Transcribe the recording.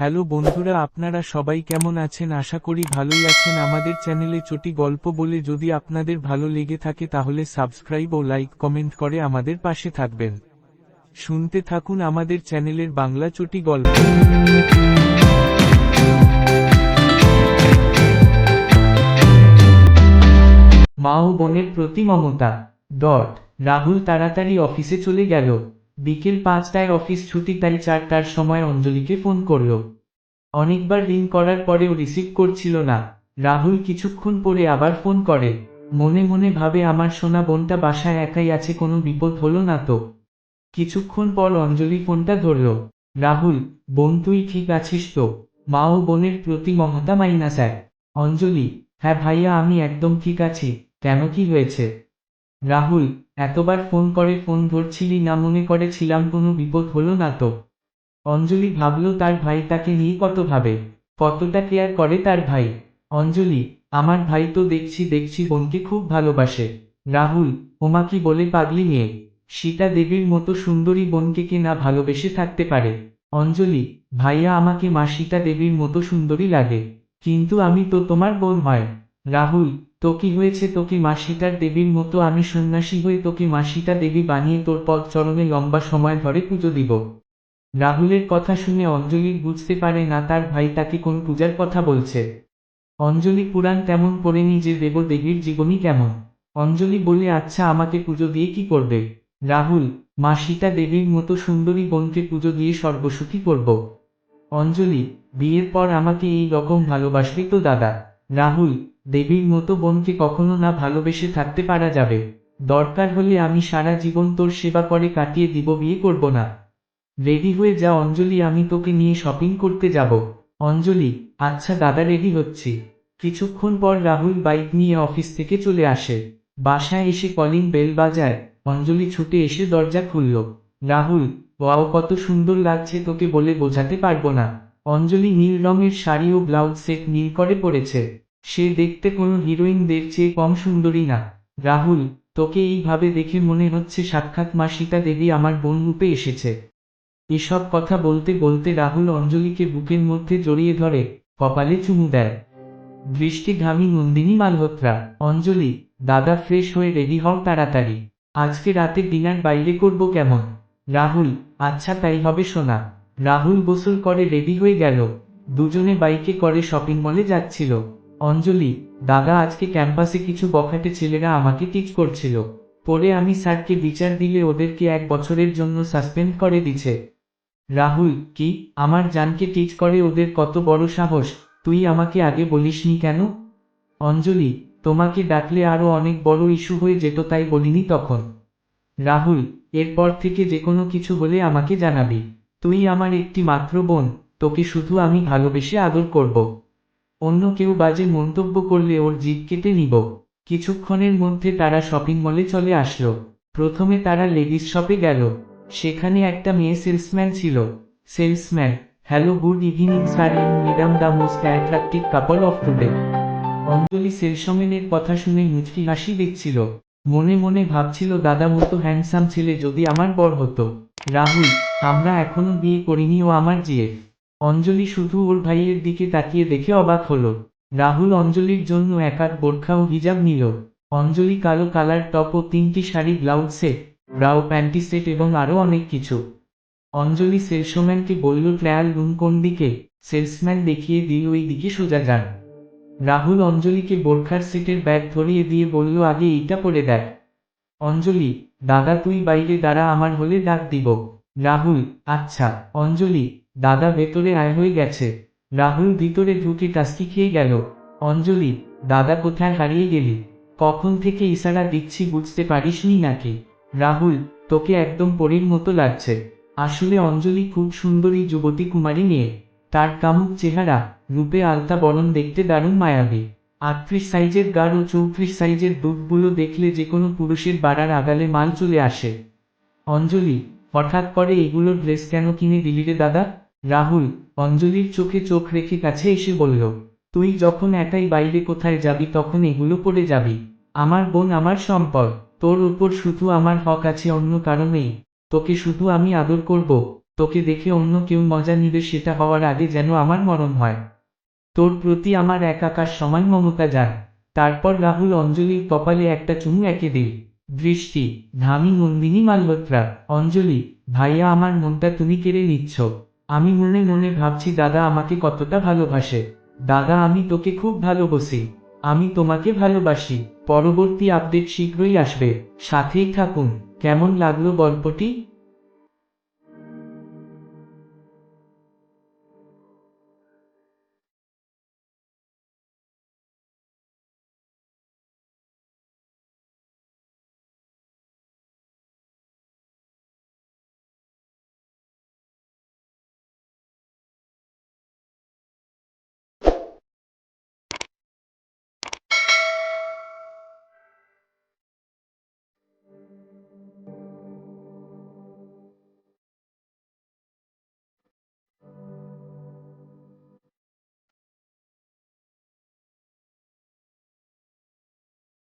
Hello বন্ধুরা আপনারা সবাই কেমন আছেন? আশা করি ভালোই আছেন। আমাদের চ্যানেলে চটি গল্প বলে যদি আপনাদের ভালো লেগে থাকে তাহলে সাবস্ক্রাইব ও লাইক কমেন্ট করে আমাদের পাশে থাকবেন। শুনতে থাকুন আমাদের চ্যানেলের বাংলা চটি গল্প। মা ও বোনের প্রতি মমতা ডট রাহুল তাড়াতাড়ি অফিসে চলে গেল। বিকেল পাঁচটায় অফিস ছুটি তাই চারটার সময় অঞ্জলিকে ফোন করল অনেকবার রিং করার পরেও রিসিভ করছিল না। রাহুল কিছুক্ষণ পরে আবার ফোন করে, মনে মনে ভাবে আমার সোনা বোনটা বাসায় একাই আছে, কোনো বিপদ হলো না তো? কিছুক্ষণ পর অঞ্জলি ফোনটা ধরল, রাহুল, বোন তুই ঠিক আছিস তো? মা ও বোনের প্রতি মমতা মাইনা স্যার অঞ্জলি হ্যাঁ ভাইয়া, আমি একদম ঠিক আছি। কেন কি হয়েছে? রাহুল, এতবার ফোন করে ফোন ধরছিলি না, মনে করেছিলাম কোনো বিপদ হলো না তো। অঞ্জলি ভাবলো তার ভাই তাকে নিয়ে কত ভাবে, কতটা কেয়ার করে তার ভাই। অঞ্জলি, আমার ভাই তো দেখছি দেখছি বোনকে খুব ভালোবাসে। রাহুল, ওমা কি বলে পাগলি মেয়ে? সীতা দেবীর মতো সুন্দরী বোনকে কে না ভালোবেসে থাকতে পারে? অঞ্জলি, ভাইয়া আমাকে মা সীতা দেবীর মতো সুন্দরী লাগে, কিন্তু আমি তো তোমার বোন হয়। রাহুল তো কি হয়েছে তোকে মা সীতার দেবীর মতো, আমি সন্ন্যাসী হয়ে তোকে মা সীতা দেবী বানিয়ে তোর পদ চরণে লম্বা সময় ধরে পুজো দিব। রাহুলের কথা শুনে অঞ্জলি বুঝতে পারে না তার ভাই তাকে কোন পূজার কথা বলছে। অঞ্জলি পুরাণ তেমন পড়েনি যে দেব দেবীর জীবনী কেমন। অঞ্জলি বলে আচ্ছা আমাকে পুজো দিয়ে কি করবে? রাহুল মা সীতা দেবীর মতো সুন্দরী বোনকে পুজো দিয়ে সর্বসুখী করব। অঞ্জলি, বিয়ের পর আমাকে এই রকম ভালোবাসবি তো দাদা। রাহুল, দেবীর মতো বোনকে কখনো না ভালোবেসে থাকতে পারা যাবে। দরকার হলে আমি সারা জীবন তোর সেবা করে কাটিয়ে দিব, বিয়ে করব না। রেডি হয়ে যা অঞ্জলি, আমি তোকে নিয়ে শপিং করতে যাব। অঞ্জলি আচ্ছা দাদা রেডি হচ্ছি। কিছুক্ষণ পর রাহুল বাইক নিয়ে অফিস থেকে চলে আসে। বাসায় এসে কলিং বেল বাজায়। অঞ্জলি ছুটে এসে দরজা খুলল। রাহুল, ওয়াও, কত সুন্দর লাগছে, তোকে বলে বোঝাতে পারব না। অঞ্জলি নীল রঙের শাড়ি ও ব্লাউজ সেট নীল করে পরেছে। সে দেখতে কোনো হিরোইনদের চেয়ে কম সুন্দরী না। রাহুল, তোকে এইভাবে দেখে মনে হচ্ছে সাক্ষাৎ মা সীতা দেবী আমার বোন রূপে এসেছে। এসব কথা বলতে বলতে রাহুল অঞ্জলিকে বুকের মধ্যে জড়িয়ে ধরে, কপালে চুমু দেয়। দৃষ্টিঘামী নন্দিনী মালহোত্রা, অঞ্জলি, দাদা ফ্রেশ হয়ে রেডি হও তাড়াতাড়ি। আজকে রাতে ডিনার বাইরে করব কেমন? রাহুল আচ্ছা তাই হবে শোনা রাহুল গোসল করে রেডি হয়ে গেল। দুজনে বাইকে করে শপিং মলে যাচ্ছিল। অঞ্জলি, দাদা, আজকে ক্যাম্পাসে কিছু বখাটে ছেলেরা আমাকে টিচ করছিল। পরে আমি স্যারকে বিচার দিলে ওদেরকে এক বছরের জন্য সাসপেন্ড করে দিছে। রাহুল, কি? আমার জানকে টিচ করে ওদের কত বড় সাহস? তুই আমাকে আগে বলিসনি কেন? অঞ্জলি, তোমাকে ডাকলে আরও অনেক বড় ইস্যু হয়ে যেত তাই বলিনি তখন। রাহুল, এরপর থেকে যে কোনো কিছু হলে আমাকে জানাবি। তুই আমার একটি মাত্র বোন, তোকে শুধু আমি ভালোবেসে আদর করব। অন্য কেউ বাজে মন্তব্য করলে ওর জিভ কেটে নিব। কিছুক্ষণের মধ্যে তারা শপিং মলে চলে আসলো। প্রথমে তারা লেডিস শপে গেল। সেখানে একটা মেয়ে সেলসম্যান ছিল। Salesman hello good evening sir madam the most attractive couple of today Anjali সেলসম্যানের কথা শুনে মুচকি হাসি দেখছিল। মনে মনে ভাবছিল দাদা মতো হ্যান্ডসাম ছেলে যদি আমার বর হতো। রাহুল আমরা এখনও বিয়ে করিনি, ও আমার জিএফ অঞ্জলি শুধু ওর ভাইয়ের দিকে তাকিয়ে দেখে অবাক হলো। রাহুল অঞ্জলির জন্য একার বোরখা ও হিজাব নিল। অঞ্জলি কালো কালার টপ ও তিনটি sari, blouse set, bra panty set এবং আরও অনেক কিছু। অঞ্জলি সেলসম্যানকে বলল ট্রায়াল রুম কোন দিকে? সেলসম্যান দেখিয়ে দিয়ে ওই দিকে সোজা যান। রাহুল অঞ্জলিকে বোরখার সেটের ব্যাগ ধরিয়ে দিয়ে বলল, আগে এইটা পরে দেখ। অঞ্জলি, দাদা তুই বাইরে দাঁড়া, আমার হলে ডাক দিব। রাহুল আচ্ছা অঞ্জলি, দাদা ভেতরে আয় হয়ে গেছে। রাহুল ভিতরে ঢুকে টাস্কি খেয়ে গেল। অঞ্জলি, দাদা কোথায় হারিয়ে গেলি? কখন থেকে ইশারা দিচ্ছি বুঝতে পারিসনি নাকি? রাহুল, তোকে একদম পরীর মতো লাগছে। আসলে অঞ্জলি খুব সুন্দরী যুবতী কুমারী নিয়ে তার কামুক চেহারা, রূপে আলতা বরণ দেখতে দারুণ মায়াবী। আটত্রিশ সাইজের গাঢ় ও চৌত্রিশ সাইজের দুধগুলো দেখলে যে কোনো পুরুষের বাড়ার আগালে মাল চলে আসে। অঞ্জলি হঠাৎ করে এগুলোর ড্রেস কেন কিনে দিলি রে দাদা? রাহুল, অঞ্জলির চোখে চোখ রেখে কাছে এসে বলল, তুই যখন একাই বাইরে কোথায় যাবি তখন এগুলো পরে যাবি। আমার বোন আমার সম্পদ। তোর উপর শুধু আমার হক আছে অন্য কারণেই তোকে শুধু আমি আদর করব। তোকে দেখে অন্য কেউ মজা নিবে সেটা হওয়ার আগে যেন আমার মরণ হয়। তোর প্রতি আমার একাকার সমান মমতা যান তারপর রাহুল অঞ্জলির কপালে একটা চুমু এঁকে দিল। দৃষ্টি ধামি নন্দিনী মালহোত্রা, অঞ্জলি, ভাইয়া আমার মনটা তুমি কেড়ে নিচ্ছ। আমি মনে মনে ভাবছি দাদা আমাকে কতটা ভালোবাসে। দাদা আমি তোকে খুব ভালোবাসি। আমি তোমাকে ভালোবাসি। পরবর্তী আপডেট শীঘ্রই আসবে। সাথেই থাকুন। কেমন লাগল গল্পটি?